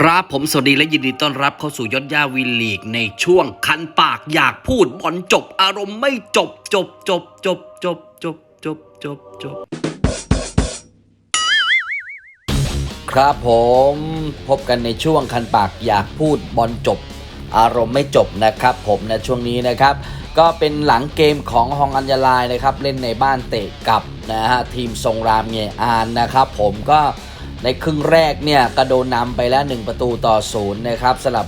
ครับผมสวัสดีและยินดีต้อนรับเข้าสู่ยศย่าวีลีกในช่วงคันปากอยากพูดบอลจบอารมณ์ไม่จบจบจบจบจบจบจบจบจบครับผมพบกันในช่วงคันปากอยากพูดบอลจบ อารมณ์ไม่จบนะครับ ผมในช่วงนี้นะครับ ก็เป็นหลังเกมของฮองอัญญาลายนะครับ เล่นในบ้านเตะกับนะฮะทีมทรงรามเงอานนะครับ ผมก็ ในครึ่งแรกเนี่ยก็โดนนำไปแล้ว 1 ประตูต่อศูนย์นะครับสำหรับ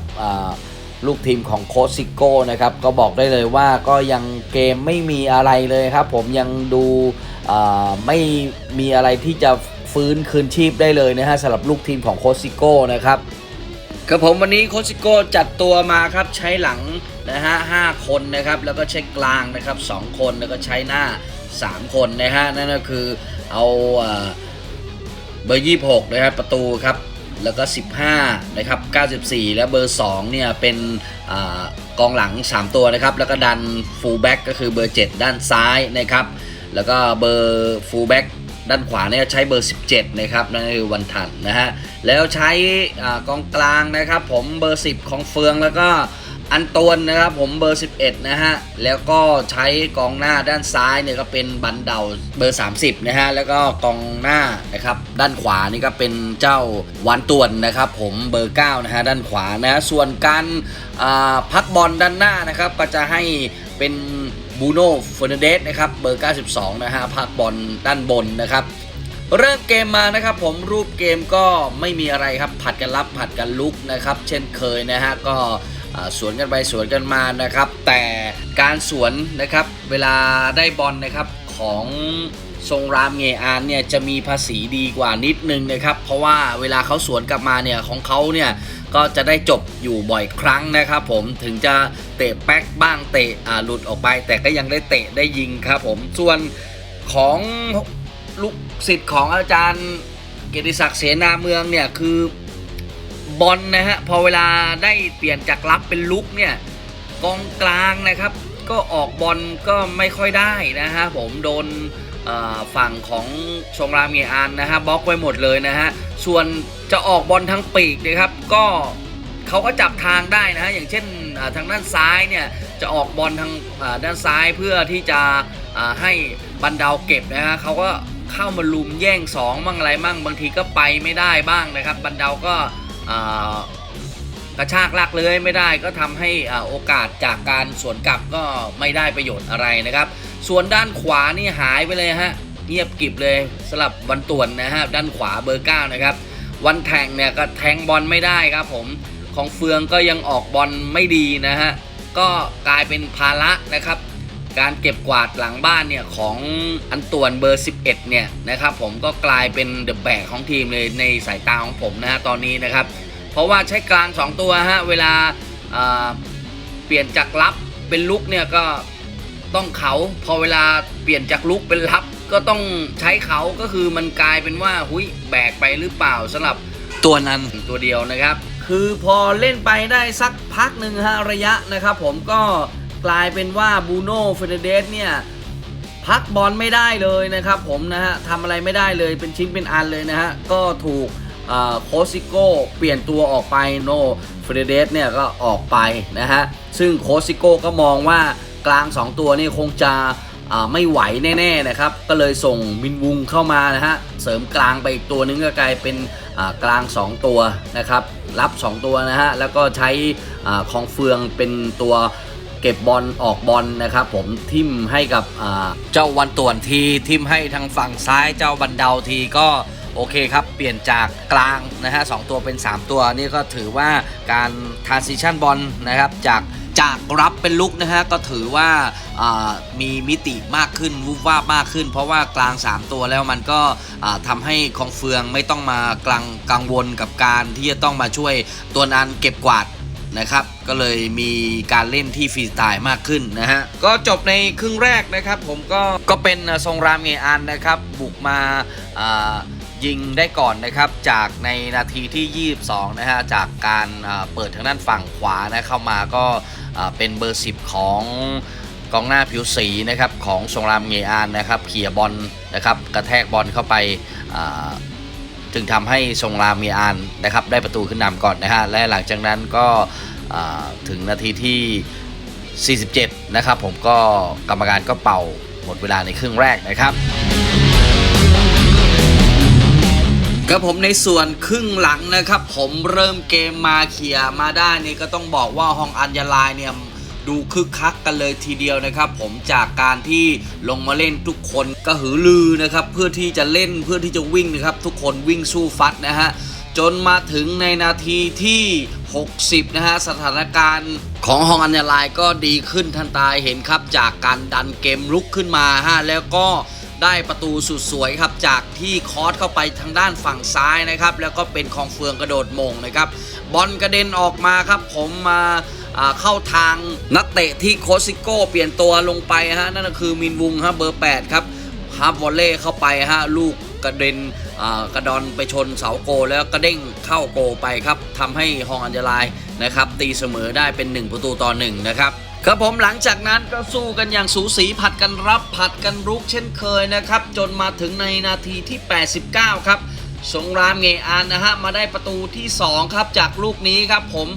ลูกทีมของโคชซิโก้นะครับก็บอกได้เลยว่าก็ยังเกมไม่มีอะไรเลยครับ ผมยังดูไม่มีอะไรที่จะฟื้นคืนชีพได้เลยนะฮะสำหรับลูกทีมของโคชซิโก้นะครับครับผมวันนี้โคชซิโก้จัดตัวมาครับใช้หลังนะฮะห้าคนนะครับแล้วก็ใช้กลางนะครับสองคนแล้วก็ใช้หน้า 3 คนนะฮะนั่นก็คือเอาเอ่อ เบอร์ 26 นะครับประตูครับแล้วก็ 15 นะครับ 94 และเบอร์ 2 เนี่ย เป็นอกองหลัง 3 ตัวนะครับ แล้วก็ดันฟูลแบ็กก็คือเบอร์ 7 ด้านซ้ายนะครับ แล้วก็เบอร์ฟูลแบ็กด้านขวาเนี่ยใช้เบอร์ 17 นะครับ นั่นคือวันทันนะฮะ แล้วใช้อกองกลางนะครับ ผมเบอร์ 10 ของเฟืองแล้วก็ อันตวนนะครับผมเบอร์ 11 นะฮะ แล้วก็ใช้กองหน้าด้านซ้ายเนี่ยก็เป็นบันเดาเบอร์ 30 นะฮะ แล้วก็กองหน้านะครับด้านขวานี่ก็เป็นเจ้าวันตวนนะครับผมเบอร์ 9 นะฮะด้านขวานะส่วนการพักบอลด้านหน้านะครับก็จะให้เป็นบูโน่เฟอร์นันเดสนะครับเบอร์ 92 นะฮะพักบอลด้านบนนะครับเริ่มเกมมานะครับผมรูปเกมก็ไม่มีอะไรครับผัดกันรับผัดกันลุกนะครับ เช่นเคยนะฮะก็ สวนกันไปสวนกันมานะครับ แต่การสวนนะครับเวลาได้บอลนะครับของทรงรามเงอานเนี่ยจะมีภาษีดีกว่านิดนึงนะครับ เพราะว่าเวลาเขาสวนกลับมาเนี่ยของเขาเนี่ยก็จะได้จบอยู่บ่อยครั้งนะครับ ผมถึงจะเตะแป๊กบ้างเตะหลุดออกไป แต่ก็ยังได้เตะได้ยิงครับผมส่วนของลูกศิษย์ของอาจารย์เกียรติศักดิ์เสนาเมืองเนี่ยคือ บอลนะฮะพอเวลาได้เปลี่ยนจากรับเป็นลุกเนี่ยกองกลางนะครับ ก็ออกบอลก็ไม่ค่อยได้นะฮะผมโดนฝั่งของชงรามเงียอันนะฮะบล็อกไว้หมดเลยนะฮะส่วนจะออกบอลทางปีกนะครับ ก็เขาก็จับทางได้นะฮะอย่างเช่นทางด้านซ้ายเนี่ยจะออกบอลทางด้านซ้ายเพื่อที่จะให้บันดาเก็บนะฮะเขาก็เข้ามาลุมแย่งสองมั่งอะไรมั่งบางทีก็ไปไม่ได้บ้างนะครับ บันดาก็ กระชากลากเลื้อยไม่ได้ก็ทำให้อาโอกาสจากการสวนกลับก็ไม่ได้ประโยชน์อะไรนะครับ ส่วนด้านขวานี่หายไปเลยฮะเงียบกิบเลยสลับวันต่วนนะฮะด้านขวาเบอร์เก้านะครับ วันแทงเนี่ยก็แทงบอลไม่ได้ครับผมของเฟืองก็ยังออกบอลไม่ดีนะฮะก็กลายเป็นภาระนะครับ การเก็บกวาดหลังบ้านเนี่ยของอันตวนเบอร์ 11 เนี่ยนะครับผมก็กลายเป็นเดอะแบกของทีมเลยในสายตาของผมนะฮะตอนนี้นะครับ เพราะว่าใช้กลาง 2 ตัวฮะเวลาเอ่อเปลี่ยนจากรับเป็นลุกเนี่ยก็ต้องเขาพอเวลาเปลี่ยนจากลุกเป็นรับก็ต้องใช้เขาก็คือมันกลายเป็นว่าหุยแบกไปหรือเปล่าสำหรับตัวนั้นตัวเดียวนะครับ คือพอเล่นไปได้สักพักหนึ่งฮะระยะนะครับ ผมก็ กลายเป็นว่าบูโน่เฟรเดสเนี่ยพักบอลไม่ได้เลยนะครับผมนะฮะทำอะไรไม่ได้เลยเป็นชิ้นเป็นอันเลยนะฮะ ก็ถูกโคซิโก้เปลี่ยนตัวออกไปโนเฟรเดสเนี่ยก็ออกไปนะฮะ ซึ่งโคซิโก้ก็มองว่ากลาง 2 ตัวนี่คงจะไม่ไหวแน่ๆนะครับ ก็เลยส่งมินวุงเข้ามานะฮะ เสริมกลางไปอีกตัวนึงก็กลายเป็นอ่ากลาง 2 ตัวนะครับ รับ 2 ตัวนะฮะ แล้วก็ใช้อาคองเฟืองเป็นตัว เก็บบอลออกบอลนะครับผมทิมให้กับเจ้าวันต่วนทีทิมให้ทางฝั่งซ้ายเจ้าบันเดาทีก็โอเคครับ เปลี่ยนจากกลางนะฮะสองตัวเป็น 3 ตัวนี่ก็ถือว่าการท r a n s i t i o n บอลนะครับจากจากรับเป็นลุกนะฮะก็ถือว่าามีมิติมากขึ้นวูบวาบมากขึ้น เพราะว่ากลาง 3 ตัวแล้วมันก็อ่าทำให้คองเฟืองไม่ต้องมากลังกังวลกับการที่จะต้องมาช่วยตัวนั้นเก็บกวาดนะครับ ก็เลยมีการเล่นที่ฟรีสไตล์มากขึ้นนะฮะ ก็จบในครึ่งแรกนะครับผมก็ก็เป็นทรงรามเงอันนะครับบุกมาายิงได้ก่อนนะครับจากในนาทีที่ 22 นะฮะจากการอ่าเปิดทางด้านฝั่งขวานะเข้ามาก็เป็นเบอร์ 10 ของกองหน้าผิวสีนะครับของทรงรามเงอานนะครับเขี่ยบอลนะครับกระแทกบอลเข้าไปาจึงทำให้ทรงรามมีอานนะครับได้ประตูขึ้นนำก่อนนะฮะและหลังจากนั้นก็ ถึงนาทีที่ 47 นะครับผมก็กรรมการก็เป่าหมดเวลาในครึ่งแรกนะครับครับผมในส่วนครึ่งหลังนะครับ ผมเริ่มเกมมาเขี่ยมาได้นี่ก็ต้องบอกว่าฮองอัญญาลายเนี่ยดูคึกคักกันเลยทีเดียวนะครับ ผมจากการที่ลงมาเล่นทุกคนก็หือลือนะครับ เพื่อที่จะเล่นเพื่อที่จะวิ่งนะครับ ทุกคนวิ่งสู้ฟัดนะฮะ จนมาถึงในนาทีที่ 60 นะฮะ สถานการณ์ของฮองอัญญาลายก็ดีขึ้นทันตาเห็นครับ จากการดันเกมลุกขึ้นมาฮะแล้วก็ได้ประตูสุดสวยครับ จากที่คอสเข้าไปทางด้านฝั่งซ้ายนะครับ แล้วก็เป็นของเฟืองกระโดดมงนะครับบอลกระเด็นออกมาครับ ผมมาเข้าทางนักเตะที่โคสิโก้เปลี่ยนตัวลงไปฮะนั่นก็คือมินวุงฮะเบอร์ 8 ครับ ฮาร์ฟวอลเล่เข้าไปฮะลูกกระเด็นอ่ากระดอนไปชนเสาโกแล้วกระเด้งเข้าโกไปครับทำให้ฮองอัญญาลายนะครับตีเสมอได้เป็น 1 ประตูต่อ1นะครับครับผมหลังจากนั้นก็สู้กันอย่างสูสีผัดกันรับผัดกันรุกเช่นเคยนะครับ จนมาถึงในนาทีที่ 89 ครับ สงรามเงอานนะฮะมาได้ประตูที่ 2 ครับจากลูกนี้ครับผม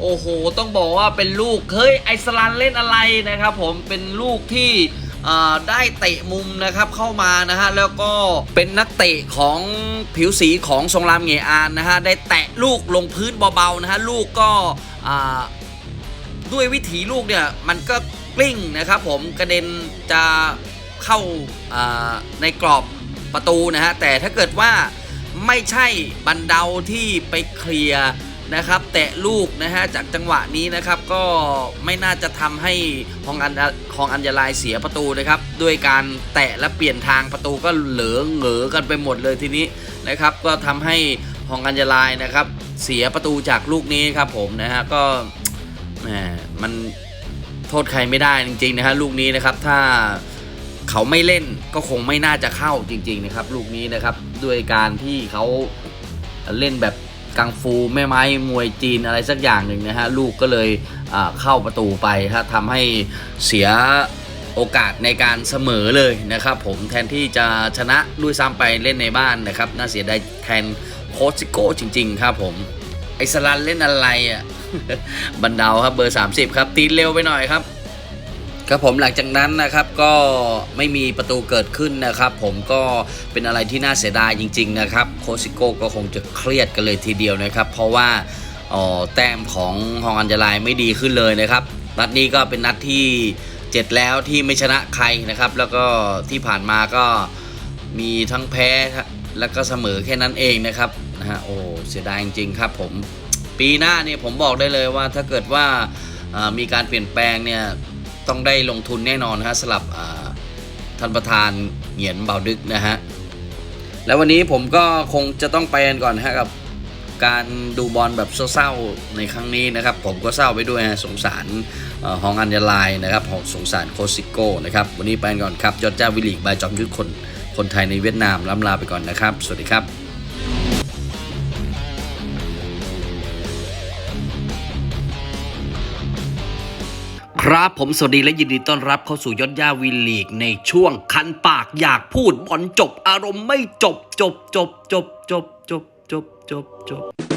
โอ้โห ต้องบอกว่าเป็นลูก เฮ้ย ไอสลันเล่นอะไรนะครับผมเป็นลูกที่ ได้เตะมุมนะครับเข้ามานะฮะแล้วก็เป็นนักเตะของผิวสีของสงรามเงอานนะฮะได้แตะลูกลงพื้นเบาๆนะฮะลูกก็ด้วยวิถีลูกเนี่ยมันก็กลิ้งนะครับผมกระเด็นจะเข้าอ่าในกรอบประตูนะฮะแต่ถ้าเกิดว่าไม่ใช่บันเดาที่ไปเคลียร์ นะครับ แตะลูกนะฮะจากจังหวะนี้นะครับก็ไม่น่าจะทำให้ฮองอันฮองอัญญาลายเสียประตูนะครับด้วยการแตะและเปลี่ยนทางประตูก็เหลือเหงอกันไปหมดเลยทีนี้นะครับ ก็ทำให้ฮองอัญญาลายนะครับเสียประตูจากลูกนี้ครับผมนะฮะก็แหมมันโทษใครไม่ได้จริงๆนะฮะลูกนี้นะครับถ้าเขาไม่เล่นก็คงไม่น่าจะเข้าจริง ๆนะครับ ลูกนี้นะครับด้วยการที่เขาเล่นแบบ กังฟูแม่ไม้มวยจีนอะไรสักอย่างหนึ่งนะฮะลูกก็เลยเข้าประตูไปฮะทำให้เสียโอกาสในการเสมอเลยนะครับผมแทนที่จะชนะด้วยซ้ำไปเล่นในบ้านนะครับน่าเสียดายแทนโคชิโก้จริง ๆ ครับผม ไอสลันเล่นอะไรอะ บันเดาครับเบอร์ 30 ครับ ตีเร็วไปหน่อยครับ ครับผมหลังจากนั้นนะครับก็ไม่มีประตูเกิดขึ้นนะครับ ผมก็เป็นอะไรที่น่าเสียดายจริง ๆ นะครับโคชิโก้ก็คงจะเครียดกันเลยทีเดียวนะครับ เพราะว่าอ๋อแต้มของฮองอัญญาลายไม่ดีขึ้นเลยนะครับ นัดนี้ก็เป็นนัดที่ 7 แล้วที่ไม่ชนะใครนะครับ แล้วก็ที่ผ่านมาก็มีทั้งแพ้แล้วก็เสมอแค่นั้นเองนะครับนะฮะโอ้เสียดายจริงๆครับผมปีหน้าเนี่ยผมบอกได้เลยว่าถ้าเกิดว่ามีการเปลี่ยนแปลงเนี่ย ต้องได้ลงทุนแน่นอนนะฮะสำหรับท่านประธานเหงียนเบาดึกนะฮะแล้ววันนี้ผมก็คงจะต้องไปกันก่อนนะฮะกับการดูบอลแบบเศร้าๆในครั้งนี้นะครับ ผมก็เศร้าไปด้วยฮะสงสารฮองอัญญาลายนะครับสงสารโคซิโก้นะครับวันนี้ไปกันก่อนครับยอดเจ้าวิลีกบายจอมยุทธคนคนไทยในเวียดนามล้ำลาไปก่อนนะครับ สวัสดีครับ ครับผมสวัสดีและยินดีต้อนรับเข้าสู่ยอดย่าวีลีกในช่วงคันปากอยากพูดบอลจบอารมณ์ไม่จบจบจบจบจบจบจบจบจบ